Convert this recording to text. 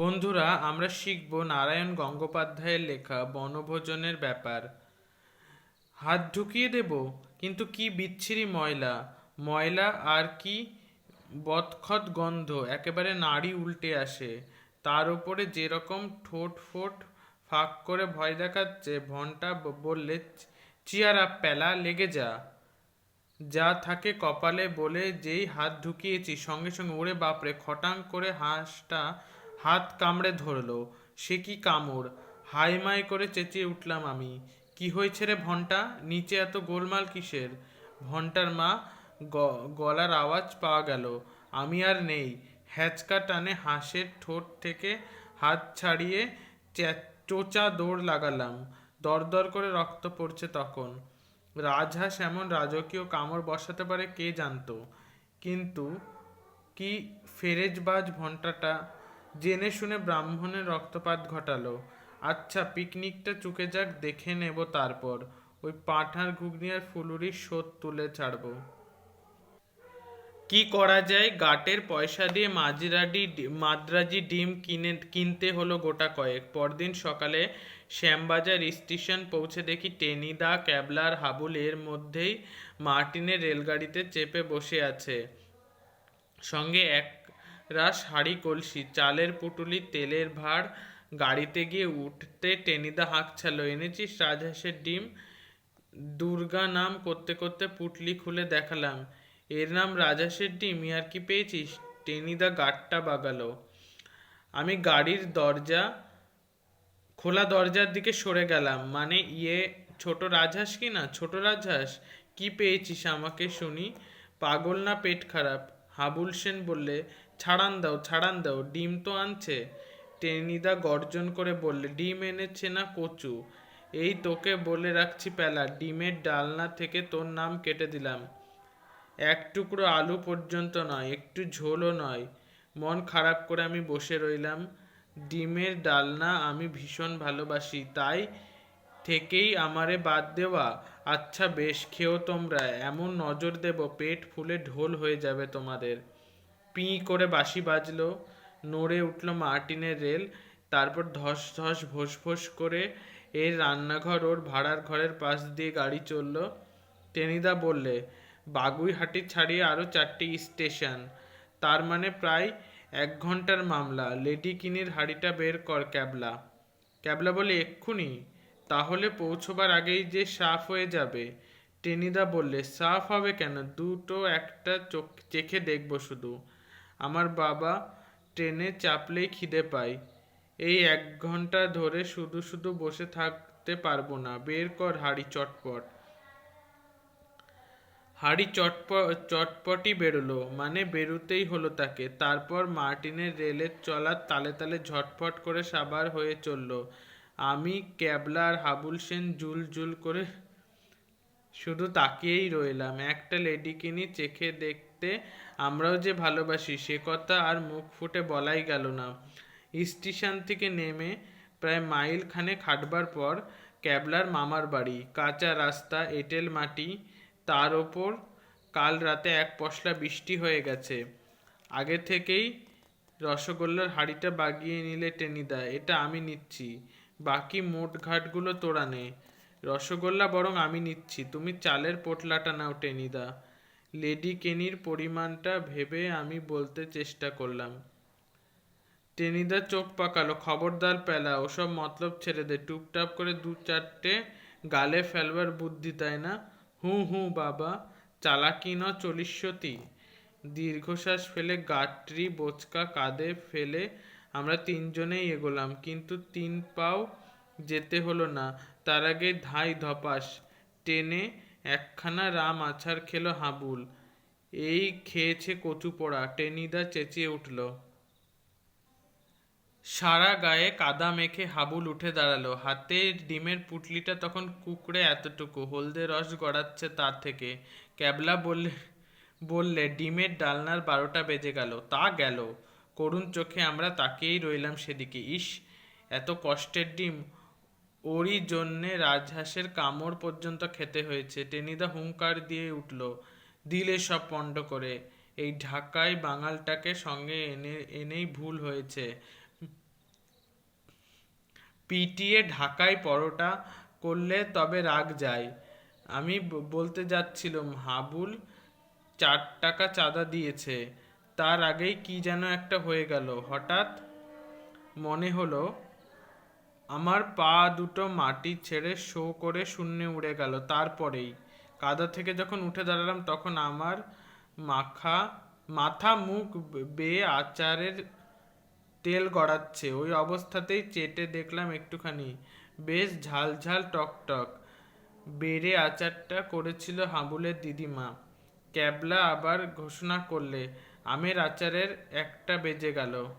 বন্ধুরা, আমরা শিখব নারায়ণ গঙ্গোপাধ্যায়ের লেখা বনভোজনের ব্যাপার। হাত ঢুকিয়ে দেব, কিন্তু কি বিচ্ছিরি ময়লা? ময়লা আর কি বৎখত গন্ধ, একেবারে নাড়ি উল্টে আসে। তার উপরে যেরকম ঠোঁট ফোট ফাঁক করে ভয় দেখাচ্ছে, ভনটা বললে, চিয়ার প্যালা লেগে যা। যা থাকে কপালে বলে যেই হাত ঢুকিয়েছি, সঙ্গে সঙ্গে, ওরে বাপরে, খটাং করে হাঁসটা হাত কামড়ে ধরলো। সে কি কামড়? হাই মাই করে চেঁচিয়ে উঠলাম আমি। কি হয়েছে রে ভন্টা? নিচে এত গোলমাল কিসের? ভনটার মা গলার আওয়াজ পাওয়া গেল। আমি আর নেই। হ্যাচকা টানে হাঁসের ঠোঁট থেকে হাত ছাড়িয়ে চোচা দৌড় লাগালাম। দরদর করে রক্ত পড়ছে তখন। রাজহাঁস এমন রাজকীয় কামড় বসাতে পারে কে জানতো? কিন্তু কি ফেরেজবাজ ঘন্টাটা জেনে শুনে ব্রাহ্মণের রক্তপাত ঘটালো। আচ্ছা পিকনিকটা চুকে যাক, দেখে নেব তারপর। ওই পাঁঠার ঘুগনি আর ফুলুরির শোধ তুলে ছাড়বো। কি করা যায়? গাটের পয়সা দিয়ে মাঝরাডি মাদ্রাজি ডিম কিনে, কিনতে হলো গোটা কয়েক। পরদিন সকালে শ্যামবাজার স্টেশন পৌঁছে দেখি টেনিদা, ক্যাবলার, হাবুল এর মধ্যেই মার্টিনের রেলগাড়িতে চেপে বসে আছে। সঙ্গে এক রাস হাঁড়ি কলসি, চালের পুটুলি, তেলের ভাঁড়, গাড়িতে গিয়ে উঠতে টেনিদা হাঁকছালো এনেছিস রাজহাঁসের ডিম? দুর্গা নাম করতে করতে পুটলি খুলে দেখালাম। এর নাম রাজহাঁসের ডিম আর কি পেয়েছিস? টেনিদা গাটটা বাগালো। আমি গাড়ির দরজা, খোলা দরজার দিকে সরে গেলাম। মানে ইয়ে ছোট রাজহাঁস কি না? ছোট রাজহাঁস? কি পেয়েছিস আমাকে শুনি? পাগল না পেট খারাপ? হাবুল সেন বললে ছাড়ান দাও ছাড়ান দাও, ডিম তো আনছে। টেনিদা গর্জন করে বললে, ডিম এনেছে না কচু? এই তোকে বলে রাখছি পেলা, ডিমের ডালনা থেকে তোর নাম কেটে দিলাম। এক টুকরো আলু পর্যন্ত নয়, একটু ঝোলও নয়। মন খারাপ করে আমি বসে রইলাম। ডিমের ডালনা আমি ভীষণ ভালোবাসি, তাই থেকেই আমারে বাদ দেওয়া। আচ্ছা বেশ, খেও তোমরা, এমন নজর দেব, পেট ফুলে ঢোল হয়ে যাবে তোমাদের। পি করে বাঁশি বাজলো, নড়ে উঠল মার্টিনের রেল, তারপর ধস ধস ভোস ভোস করে এর রান্নাঘর ওর ভাড়ার ঘরের পাশ দিয়ে গাড়ি চলল। টেনিদা বললে, বাগুইহাটি ছাড়িয়ে আরও চারটি স্টেশন। তার মানে প্রায় এক ঘণ্টার মামলা। লেডি কিনির হাড়িটা বের কর ক্যাবলা। ক্যাবলা বলে, এক্ষুনি। তাহলে পৌঁছবার আগেই যে সাফ হয়ে যাবে। টেনিদা বললে, সাফ হবে কেন? দুটো একটা চোখ, চেখে দেখব শুধু। আমার বাবা ট্রেনে চাপলেই খিদে পায়। এই এক ঘণ্টা ধরে শুধু শুধু বসে থাকতে পারব না। বের কর হাড়ি চটপট। হাড়ি চটপ চটপটি বেরোলো। মানে বেরোতেই হলো তাকে। তারপর মার্টিনের রেলের চলার তালে তালে ঝটফট করে সাবার হয়ে চলল। আমি ক্যাবলার হাবুল সেন জুল জুল করে শুধু তাকিয়েই রইলাম। একটা লেডিকিনি চেখে দেখতে আমরাও যে ভালোবাসি, সে কথা আর মুখ ফুটে বলাই গেল না। স্টেশন থেকে নেমে প্রায় মাইল খানে খাটবার পর ক্যাবলার মামার বাড়ি। কাঁচা রাস্তা, এঁটেল মাটি, তার ওপর কাল রাতে এক পশলা বৃষ্টি হয়ে গেছে। আগে থেকেই রসগোল্লার হাঁড়িটা বাগিয়ে নিলে টেনিদা, এটা আমি নিচ্ছি। বাকি মোট ঘাটগুলো তোরা নে। রসগোল্লা বরং আমি নিচ্ছি। তুমি চালের পোটলাটা নাও, টেনিদা। লেডি কেনির পরিমাণটা ভেবে আমি বলতে চেষ্টা করলাম। টেনিদা চোখ পাকালো, খবরদার পেলা, ওসব মতলব ছেড়ে দে। টুপটাপ করে দু চারটে গালে ফেলবার বুদ্ধি তাই না। হু হু, বাবা, চালাকি ন চলিষ্যতি দীর্ঘশ্বাস ফেলে গাটরি বোচকা কাঁধে ফেলে আমরা তিনজনেই এগোলাম, কিন্তু তিন পাও যেতে হলো না। তার আগে ধাই ধপাস। টেনে একখানা রাম আছাড় খেলো হাবুল। এই খেয়েছে কচু পোড়া। টেনিদা চেঁচিয়ে উঠল। সারা গায়ে কাদা মেখে হাবুল উঠে দাঁড়াল। হাতে ডিমের পুটলিটা তখন কুকড়ে এতটুকু। হলদে রস গড়াচ্ছে তার থেকে। ক্যাবলা বললে বললে, ডিমের ডালনার বারোটা বেজে গেল। তা গেল। করুণ চোখে আমরা তাকিয়েই রইলাম সেদিকে। ইস, এত কষ্টের ডিম। ওরই জন্যে রাজহাঁসের কামড় পর্যন্ত খেতে হয়েছে। টেনিদা হুঙ্কার দিয়ে উঠল, দিলে সব পণ্ড করে। এই ঢাকায় বাঙালটাকে সঙ্গে এনে, এনেই ভুল হয়েছে। পিটিয়ে ঢাকায় পরোটা করলে তবে রাগ যায়। আমি বলতে যাচ্ছিলাম, হাবুল চার টাকা চাঁদা দিয়েছে। তার আগেই কি যেন একটা হয়ে গেল। হঠাৎ মনে হলো আমার পা দুটো মাটি ছেড়ে শো করে শূন্যে উড়ে গেল। তারপরেই কাদা থেকে যখন উঠে দাঁড়ালাম, তখন আমার মাখা, মাথা মুখ বেয়ে আচারের তেল গড়াচ্ছে। ওই অবস্থাতেই চেটে দেখলাম একটুখানি। বেশ ঝাল ঝাল টক টক। বেড়ে আচারটা করেছিল হাবুলের দিদিমা। ক্যাবলা আবার ঘোষণা করলে, আমের আচারের একটা বেজে গেল।